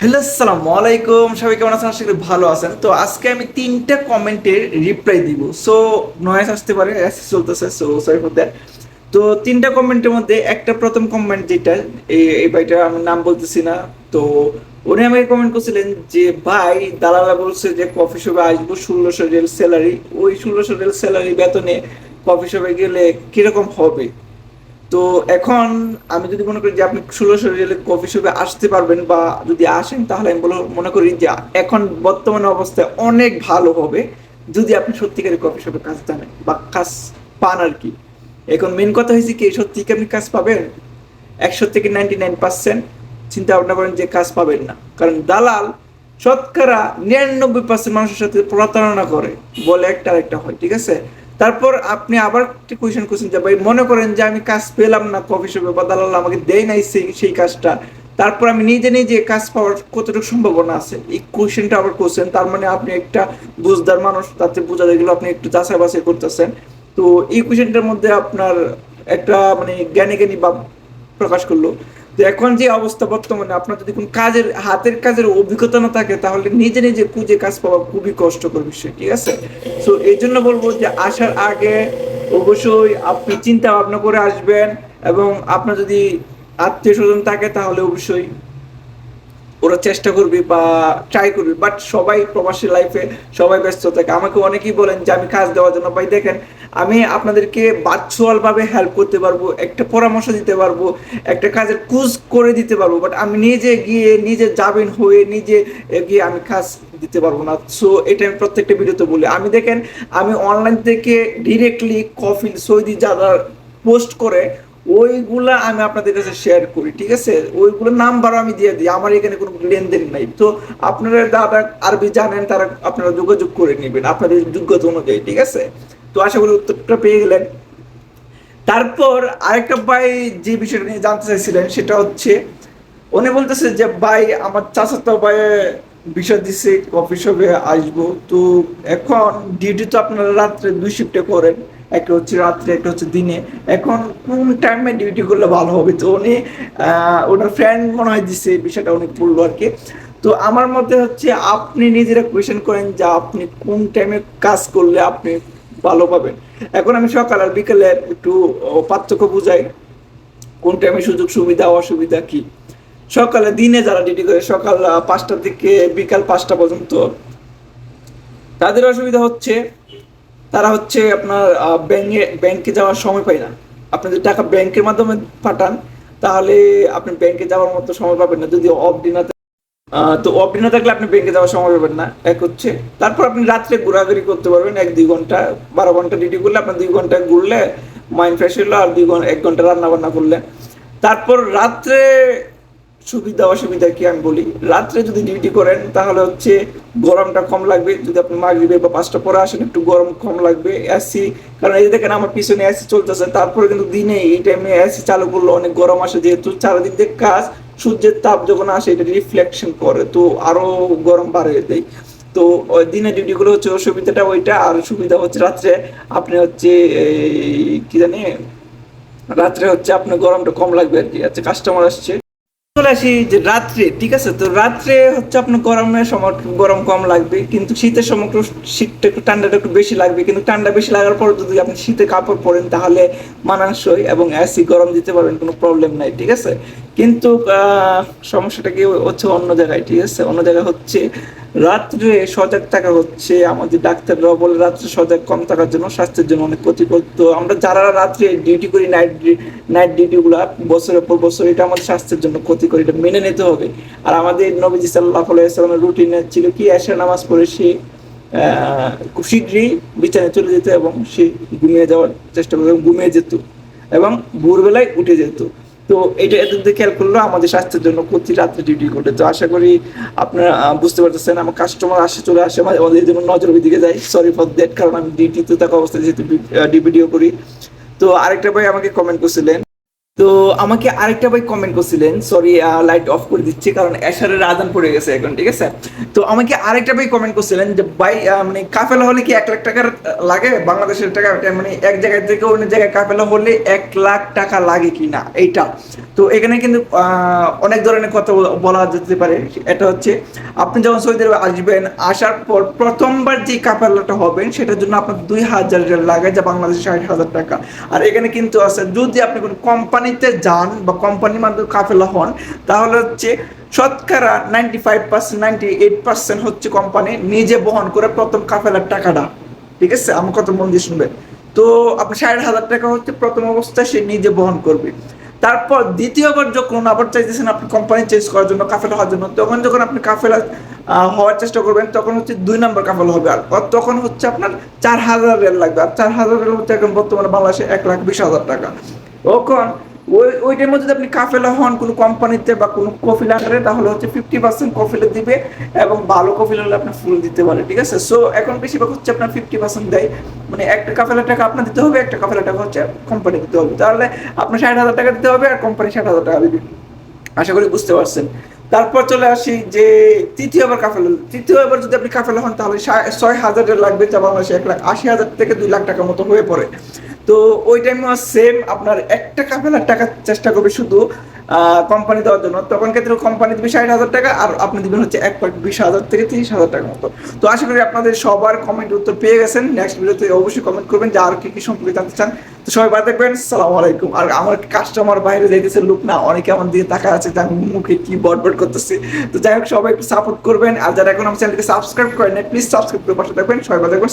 Hello, আসসালামু আলাইকুম। সবাই কেমন আছেন? আশা করি ভালো আছেন। তো আজকে আমি তিনটা কমেন্টের রিপ্লাই দিব। সো নয়েস আসতে পারে চলতেছে সো সরি ফর দ্যাট তো তিনটা কমেন্টের মধ্যে একটা প্রথম কমেন্ট যেটা এই এই ভাইটা আমি নাম বলতেছি না। তো উনি আমাকে কমেন্ট করছিলেন যে, ভাই দালালা বলছে যে কফি শপে আসব, ষোলোশো রেল স্যালারি ওই ষোলোশো রেল স্যালারি বেতনে কফি শপে গেলে কীরকম হবে? তো এখন আমি যদি মনে করি যে আপনি ষোলোশো রিয়েলে কফি শপে আসতে পারবেন বা যদি আসেন, তাহলে আমি বলো মনে করি যে এখন বর্তমানে অবস্থায় অনেক ভালো হবে যদি আপনি সত্যিকারের কফি শপে কাজ জানেন বা কাজ পান আর কি। এখন মেন কথা হয়েছে কি সত্যি কি আপনি কাজ পাবেন? একশো থেকে নাইনটি নাইন পার্সেন্ট চিন্তা ভাবনা করেন যে কাজ পাবেন না। কারণ দালাল শতকরা নিরানব্বই পার্সেন্ট মানুষের সাথে প্রতারণা করে বলে একটা আরেকটা হয়, ঠিক আছে? তারপর আপনি আবার একটা কোয়েশন করছেন যে, ভাই, মনে করেন যে আমি কাজ পেলাম না কফি শপে বা দালাল আমাকে দেয় নাই সেই সেই কাজটা। তারপর আমি নিজে নিজে কাজ পাওয়ার কতটুকু সম্ভাবনা আছে? এই কোয়েশনটা আবার করছেন, তার মানে আপনি একটা বুঝদার মানুষ, তাতে বোঝা গেলো আপনি একটু যাচাই বাছাই করতেছেন। তো এই কোয়েশনটার মধ্যে আপনার একটা মানে জ্ঞানী জ্ঞানী ভাব প্রকাশ করল। তো এখন যে অবস্থা বর্তমানে, আপনার যদি কোনো কাজের, হাতের কাজের অভিজ্ঞতা না থাকে, তাহলে নিজে নিজে খুঁজে কাজ পাওয়া খুবই কষ্টকর বিষয়, ঠিক আছে? তো এই জন্য বলব যে আসার আগে অবশ্যই আপনি চিন্তা ভাবনা করে আসবেন এবং আপনার যদি আত্মীয় স্বজন থাকে, তাহলে অবশ্যই ওরা চেষ্টা করবি বা ট্রাই করবি বাট সবাই প্রবাসী লাইফে সবাই ব্যস্ত থাকে। আমাকে অনেকেই বলেন যে, আমি কাজ দেওয়ার জন্য। ভাই, দেখেন, আমি আপনাদেরকে ভার্চুয়াল ভাবে হেল্প করতে পারব, একটা পরামর্শ দিতে পারব, একটা কাজের কুজ করে দিতে পারব বাট আমি নিজে গিয়ে, নিজে যাবেন হয়ে নিজে গিয়ে আমি কাজ দিতে পারব না। সো এটা আমি প্রত্যেকটা ভিডিওতে বলি। আমি দেখেন, আমি অনলাইন থেকে ডিরেক্টলি কফিল সৌদি যারা পোস্ট করে ওইগুলা আমি আপনাদের কাছে শেয়ার করি, ঠিক আছে? ওইগুলো নাম্বারও আমি দিয়ে দিই, আমার এখানে কোনো লেনদেন নাই। তো আপনারা দাদা আরবি জানেন, তারা আপনারা যোগাযোগ করে নেবেন, আপনাদের যোগ্যতা অনুযায়ী, ঠিক আছে? তো আশা করি উত্তরটা পেয়ে গেলেন। তারপর আরেকটা ভাই যে বিষয়টা নিয়ে জানতে চাইছিলেন, সেটা হচ্ছে, উনি বলতেছে যে, ভাই, আমার চাচাতো ভাই বিষয় দিছে কফি শপে আসব। তো এখন ডিউটি তো আপনারা রাত্রে দুই শিফটে করেন। একটা হচ্ছে রাত্রে, একটা হচ্ছে দিনে। এখন কোন টাইমে ডিউটি করলে ভালো হবে? তো উনি ওনার ফ্রেন্ড মনে হয় এই বিষয়টা অনেক বলল আর কি। তো আমার মতে হচ্ছে আপনি নিজেরা কোয়েশন করেন যে আপনি কোন টাইমে কাজ করলে আপনি ভালো পাবেন। এখন আমি সকাল আর বিকেলে একটু পার্থক্য বুঝাই। কোন টাইমে সুযোগ সুবিধা, অসুবিধা কি? সকালে দিনে যারা ডিউটি করে, সকাল পাঁচটা থেকে বিকাল পাঁচটা পর্যন্ত, তাদের অসুবিধা হচ্ছে তারা হচ্ছে আপনার ব্যাংকে ব্যাংকে যাওয়ার সময় পায় না। আপনি যদি টাকা ব্যাংকের মাধ্যমে পাঠান, তাহলে আপনি ব্যাংকে যাওয়ার মতো সময় পাবেন না। যদি অফ দিন তো অফ দিন থাকলে আপনি ব্যাংকে যাওয়ার সময় পাবেন না। এক হচ্ছে। তারপর আপনি রাত্রে ঘোরাঘুরি করতে পারবেন এক, দুই ঘণ্টা। বারো ঘণ্টা ডিউটি করলে আপনার দুই ঘণ্টা ঘুরলে মাইন্ড ফ্রেশ হলো আর দুই ঘণ্টা এক ঘণ্টা রান্না বান্না করলে। তারপর রাত্রে সুবিধা, অসুবিধা কি আমি বলি? রাত্রে যদি ডিউটি করেন, তাহলে হচ্ছে গরমটা কম লাগবে। যদি আপনি মাগরিবে বা পাঁচটা পরে আসেন, একটু গরম কম লাগবে এসি কারণ এই দেখেন আমার পিছনে এসি চলতেছে, তারপরে কিন্তু দিনে এই টাইমে এসি চালু করলে অনেক গরম আসে, যেহেতু চারিদিক দিয়ে কাজ, সূর্যের তাপ যখন আসে, এটা রিফ্লেকশন করে, তো আরও গরম বাড়িয়ে দেয় তো দিনে ডিউটি গুলো হচ্ছে অসুবিধাটা ওইটা, আর সুবিধা হচ্ছে রাত্রে আপনি হচ্ছে কি জানি, রাত্রে হচ্ছে আপনার গরমটা কম লাগবে আর কি। আচ্ছা কাস্টমার আসছে। চলে আসি যে রাত্রে, ঠিক আছে? তো রাত্রে হচ্ছে আপনার গরমের সময় গরম কম লাগবে, কিন্তু শীতের সময় শীতটা একটু, ঠান্ডাটা একটু বেশি লাগবে, কিন্তু ঠান্ডা বেশি লাগার পর যদি আপনি শীতে কাপড় পরেন, তাহলে মানানসই এবং এসি গরম দিতে পারবেন, কোনো প্রবলেম নাই, ঠিক আছে? কিন্তু সমস্যাটা কি হচ্ছে অন্য জায়গায়, ঠিক আছে? অন্য জায়গায় হচ্ছে রাত্রে সজাগ থাকা হচ্ছে, আমাদের ডাক্তাররাও বলে রাত্রে সজাগ কম থাকার জন্য স্বাস্থ্যের জন্য অনেক ক্ষতিকর। তো আমরা যারা রাত্রে ডিউটি করি নাইট নাইট ডিউটি গুলা, বছরের পর বছর এটা আমাদের স্বাস্থ্যের জন্য ক্ষতিকর। এটা মেনে নিতে হবে। আর আমাদের নবীজি সাল্লাহ রুটিনে ছিল কি এসে নামাজ পড়ে সে খুব শীঘ্রই বিছানায় চলে যেত এবং সে ঘুমিয়ে যাওয়ার চেষ্টা করতো ঘুমিয়ে যেত এবং ভোরবেলায় উঠে যেত। তো এটা দিকে খেয়াল করল, আমাদের স্বাস্থ্যের জন্য প্রতি রাত্রে ডিউটি করে তো আশা করি আপনারা বুঝতে পারতেছেন, আমার কাস্টমার আসে, চলে আসে এই জন্য নজর ওই দিকে যাই সরি ফর দ্যাট কারণ আমি ডিউটিতে থাকা অবস্থায় যেহেতু ভিডিও করি। তো আরেকটা ভাই আমাকে কমেন্ট করছিলেন তো আমাকে আরেকটা ভাই কমেন্ট করছিলেন সরি লাইট অফ করে দিচ্ছি কারণ এশারের আদান পড়ে গেছে এখন, ঠিক আছে? তো আমাকে আরেকটা ভাই কমেন্ট করছিলেন যে, ভাই মানে কাফেলা হলে কি এক লাখ টাকার লাগে? বাংলাদেশের টাকা মানে এক জায়গায় থেকে অন্য জায়গায় কাফেলা হলে এক লাখ টাকা লাগে কি না? এইটা। তো এখানে কিন্তু অনেক ধরনের কথা বলা- যেতে পারে। এটা হচ্ছে, আপনি যখন সৌদি আরবে আসবেন, আসার পর প্রথমবার যে কাফেলাটা হবেন, সেটার জন্য আপনার দুই হাজার লাগে, যা বাংলাদেশে ষাট হাজার টাকা। আর এখানে কিন্তু আছে, যদি আপনি কোনো কোম্পানিতে যান বা কোম্পানির মাধ্যমে কাফেলা হন, তাহলে হচ্ছে শতকরা ninety five percent ninety eight percent হচ্ছে কোম্পানি নিজে বহন করে প্রথম কাফেলার টাকাটা। ঠিক আছে? আমার কথা মন দিয়ে শুনবেন? তো আপনি ষাট হাজার টাকা হচ্ছে প্রথম অবস্থায় সে নিজে বহন করবে। তারপর দ্বিতীয়বার যখন আবার চাইতেছেন আপনি কোম্পানি চেঞ্জ করার জন্য, কাফেলা হওয়ার জন্য, তখন যখন আপনি কাফেলা হওয়ার চেষ্টা করবেন, তখন হচ্ছে দুই নম্বর কাফেলা হবে। আর তখন হচ্ছে আপনার চার হাজার রেল লাগবে। আর চার হাজার রেল হচ্ছে এখন বর্তমানে বাংলাদেশে এক লাখ বিশ হাজার টাকা। তখন ওই ওইটার মধ্যে যদি আপনি কাফেলা হন, কোনো কোম্পানিতে বা কোনো কফিল আকারে, তাহলে হচ্ছে ফিফটি পার্সেন্ট কফিলে দিবে এবং ভালো কফিল হলে আপনার ফুল দিতে পারে ঠিক আছে? সো এখন বেশিরভাগ হচ্ছে আপনার ফিফটি পার্সেন্ট দেয়। মানে একটা কাফেলার টাকা আপনার দিতে হবে, একটা কাফেলার টাকা হচ্ছে কোম্পানি দিতে হবে। তাহলে আপনার ষাট হাজার টাকা দিতে হবে আর কোম্পানি ষাট হাজার টাকা দিবে। আশা করি বুঝতে পারছেন। তারপর চলে আসি যে তৃতীয়বার কাফেলা। তৃতীয়বার যদি আপনি কাফেলা হন, তাহলে ছয় হাজারের লাগবে বাংলাদেশে এক লাখ আশি হাজার থেকে দুই লাখ টাকার মতো হয়ে পড়ে। তো ওই টাইমে সেম আপনার একটা কাফেলার টাকা চেষ্টা করবে শুধু কোম্পানি দেওয়ার জন্য। তখন ক্ষেত্রে কোম্পানি দিবে ষাট হাজার টাকা আর আপনি দিবেন হচ্ছে এক লাখ বিশ হাজার থেকে তিরিশ হাজার টাকার মতো। তো আশা করি আপনাদের সবার কমেন্ট উত্তর পেয়ে গেছেন। নেক্সট ভিডিওতে অবশ্যই কমেন্ট করবেন যে আর কি কি সম্পর্কে জানতে চান। তো সবাই ভালো দেখবেন সালাম আলাইকুম। আর আমার কাস্টমার বাইরে যাইতেছে লোক না, অনেকে আমার দিকে তাকা আছে যে আমি মুখে কি বটবট করতেছি। তো যাই হোক, সবাই একটু সাপোর্ট করবেন। আর যারা এখন আমার চ্যানেলকে সাবস্ক্রাইব করেন প্লিজ সাবস্ক্রাইব করে পাশে থাকবেন। সবাই ভালো দেখবেন